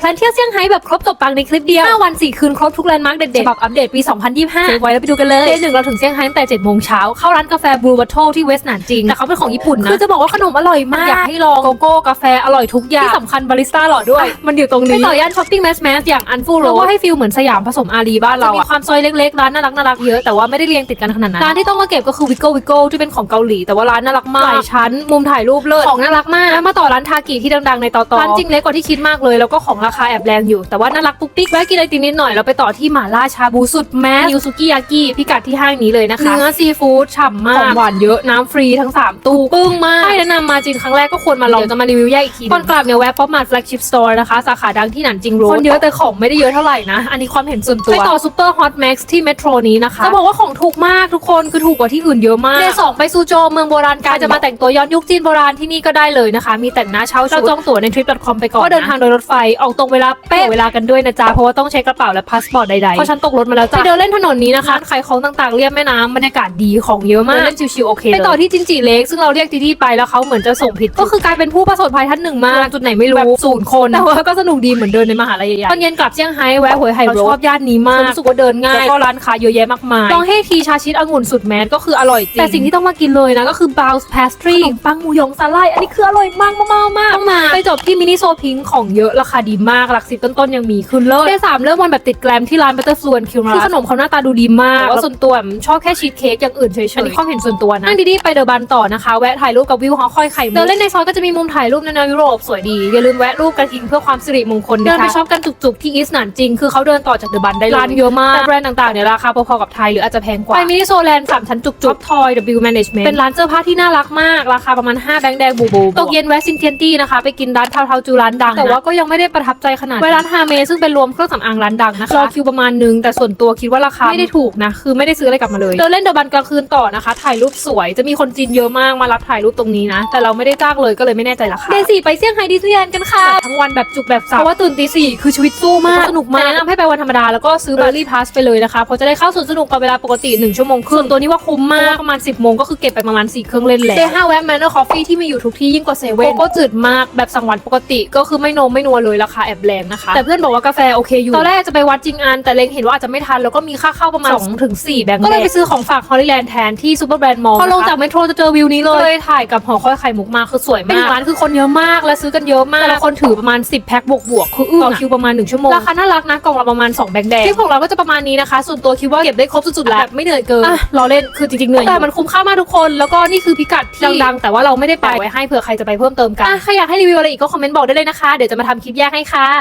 แพลนเที่ยวเซี่ยงไฮ้แบบครบจบปังในคลิปเดียว 5 วัน 4 คืนครบทุกแลนด์มาร์คเด็ดๆฉบับอัปเดตปี 2025เซฟไว้แล้วไปดูกันเลยเดย์หนึ่งเราถึงเซี่ยงไฮ้ตั้งแต่7โมงเช้าเข้าร้านกาแฟบลูวัตโทที่เวสต์หนานจริงแต่เขาเป็นของญี่ปุ่นนะคือจะบอกว่าขนมอร่อยมากอยากให้ลองโกโก้กาแฟอร่อยทุกอย่างที่สำคัญบาริสต้าหล่อด้วย มันอยู่ตรงนี้ไปต่อย่านช้อปปิ้งแมสแมสอย่างอันฟูโรก็ให้ฟิลเหมือนสยามผสมอารีบ้านเราอะความซอยเล็กๆร้านน่ารักน่ารักเยอะแต่ว่าไม่ได้เรียงติดกันขนาดนั้นร้านที่ต้องมาเก็บก็คือวิโก้วิโก้ที่เป็นของเกาหลีแต่ว่าร้านน่ารักมากหลายชั้นมุมถ่ายรูปเลิศของน่ารักมากแล้วมาต่อร้านทากิที่ดังๆในตอตอร้านจริงเล็กกว่าที่คิดมากเลยแล้วก็ของราคาแอบแรงอยู่ แต่ว่าน่ารักปุ๊กปิ๊กแวะกินไอติมนิดหน่อยแล้วไปต่อที่หม่าล่าชาบูสุดแมสนิวซุกิยากิพิกัดที่ห้างนี้เลยนะคะ เนื้อซีฟู้ดฉ่ำมากของหวานเยอะน้ำฟรีทั้งสามตู้ปึ้งมากใช่แนะนำมาจีนครั้งแรกก็ควรมาลองเดี๋ยวจะมารีวิวแยกอีกทีก่อนกลับเนี่ยแวะป๊อปมาร์ทแฟลกชิพสโตร์นะคะ สาขาดังที่หนันจิงโรดคนเยอะแต่ของไม่ได้เยอะเท่าไหร่นะ อันนี้ความเห็นส่วนตัวไปต่อซูเปอร์ฮอตแม็กซ์ที่เมโทรนี้นะคะจะบอกว่าของถูกมากทุกคนคือถูกกว่าที่อื่นเยอะมากเดย์สองไปซูโจวเมืองโบราณกายจะมาแต่งตัวย้อนยุคจีนโบราณที่นี่ก็ได้เลยนะคะ มีแต่งหน้าเช่าชุดเราจองตั๋วใน trip.com ไปก่อนก็เดินทางโดยรถไฟออกตรงเวลาเป๊ะเวลากันด้วยนะจ๊ะเพราะว่าต้องใช้กระเป๋าและพาสปอร์ตใดๆเพราะฉันตกรถมาแล้วจ้ะไปเดินเล่นถนนนี้นะคะขายของต่างๆเรียบแม่น้ำบรรยากาศดีของเยอะมากเดินเล่นชิวๆโอเคเลยไปต่อที่จินจิเล็กซึ่งเราเรียกทีที่ไปแล้วเขาเหมือนจะส่งผิด ก็คือกลายเป็นผู้ประสบภัยท่านหนึ่งมากจุดไหนไม่รู้แบบศูนย์คนแต่ว่าก็สนุกดีเหมือนเดินในมหาลัยใหญ่ๆตอนเย็นกลับเซี่ยงไฮ้แวะหวยไห่โรสชอบย่านนี้มากรู้สึกว่าเดินง่ายแล้วก็ร้านค้าเยอะแยะมากมายลองให้ทีชาชิดองุ่นสุดแมสก็คืออร่อยจริงแต่สิ่งที่ต้องมากินเลยนะก็คือ bounce pastry ขนมปังหมูยองสาลายอันนี้คืออร่อยมากมากๆมากต้องมาไปจบที่มินิโซพิงของเยอะราคาดีมากหลักสิบต้นๆยังมีคือเลิศเดย์สามเริ่มวันแบบติดแกลมที่ร้านบัตเตอร์ฟลูนคิวราคือขนมเขาหน้าตาดูดีมากแต่ว่าส่วนตัวชอบแค่ชีสเค้กอย่างอื่นเฉยๆอันนี้ความเห็นส่วนตัวนะนั่งดีๆไปเดอะบันต่อนะคะแวะถ่ายรูปกับวิวหอคอยไข่มุกเดินเล่นในซอยก็จะมีมุมถ่ายรูปในแนวยุโรปสวยดีอย่าลืมแวะรูปกระทิงเพื่อความสิริมงคลเดินไปช็อปกันจุกๆที่อีสต์หนานจริงคือเขาเดินต่อจากเดอะบันได้เลยร้านเยอะมากแต่แบรนด์ต่างๆเนี่ยราคาพอๆกับไทยหรืออาจจะแพงกว่าไปมินิโซแลนด์สามชั้นจุกๆทอย W Management เป็นร้านเสื้อผ้าที่น่ารักมาก ราคาประมาณ5แบงค์แดงบูบูตกเย็นแวะซินเทียนตี้นะคะไปกินร้านเทาเทาจูร้านดังแต่ว่าก็ยังไม่ได้ประทับใจขนาดแวะร้านฮาเมซึ่งเป็นรวมเครื่องสำอางร้านดังนะคะรอคิวประมาณนึงแต่ส่วนตัวคิดว่าราคาไม่ได้ถูกนะคือไม่ได้ซื้ออะไรกลับมาเลยเดินเล่นเดอะบันกลางคืนต่อนะคะ ถ่ายรูปสวยจะมีคนจีนเยอะมากมารับถ่ายรูปตรงนี้นะ แต่เราไม่ได้จ้างเลยก็เลยไม่แน่ใจราคาเดย์สี่ไปเซี่ยงไฮ้ดิสนีย์แลนด์กันค่ะทั้งวันแบบจุกแบบสับเพราะว่าตื่นตีสี่คือชีวิตสู้มากสนุกมากแนะนำให้ไปวันธรรมดาแล้วก็ซื้อเบอร์รี่พาสไปเลยนะคะเพราะจะได้เข้าสวนสนุกกับเวลาปกติ1ชั่วโมงครึ่งตัวนี้ว่าคุ้มมากประมาณ 10โมงก็คือเก็บไปประมาณ4เครื่องเล่นแล้วเดย์ห้าแวะแมนเนอร์คอฟฟี่ที่มีอยู่ทุกที่ยิ่งกว่าเซเว่นโกโก้จืดมากแบบสั่งหวานปกติก็คือไม่นมไม่นัวเลยราคาแอบแรงนะคะ แต่เพื่อนบอกว่ากาแฟโอเคอยู่ ตอนแรกจะไปวัดจริงอัน แต่เล็งเห็นว่าอาจจะไม่ทัน แล้วก็มีค่าเข้าประมาณ2ถึง4แบงค์ก็เลยไปซื้อของฝากฮอลลีแลนด์แทนที่ซูเปอร์แบรนด์มอลล์พอลงจากเมโทรจะเจอวิวนี้เลยเลยถ่ายกับหอคอยไข่มุกมาคือสวยมากร้านคือคนเยอะมากและซื้อกันเยอะมากแต่ละคนถือประมาณ 10แพ็คบวกบวกๆคืออึ้งต่อคิวประมาณ1ชั่วโมงราคาน่ารักนะกล่องละประมาณ2แบงค์แดงคลิปของเราก็จะประมาณนี้นะคะ ส่วนตัวคิดว่าเก็บได้ครบสุดๆแล้วแบบไม่เหนื่อยเกินอะรอเล่นคือจริงๆเหนื่อยแต่มันคุ้มค่ามากทุกคน แล้วก็นี่คือพิกัดที่ดังๆแต่ว่าเราไม่ได้ไปไว้ให้เผื่อใครจะไปเพิ่มเติมกันอะใครอยากให้รีวิวอะไรอีกก็คอมเมนต์บอกได้เลยนะคะเดี๋ยวจะมาทำคลิปแยกให้ค่ะ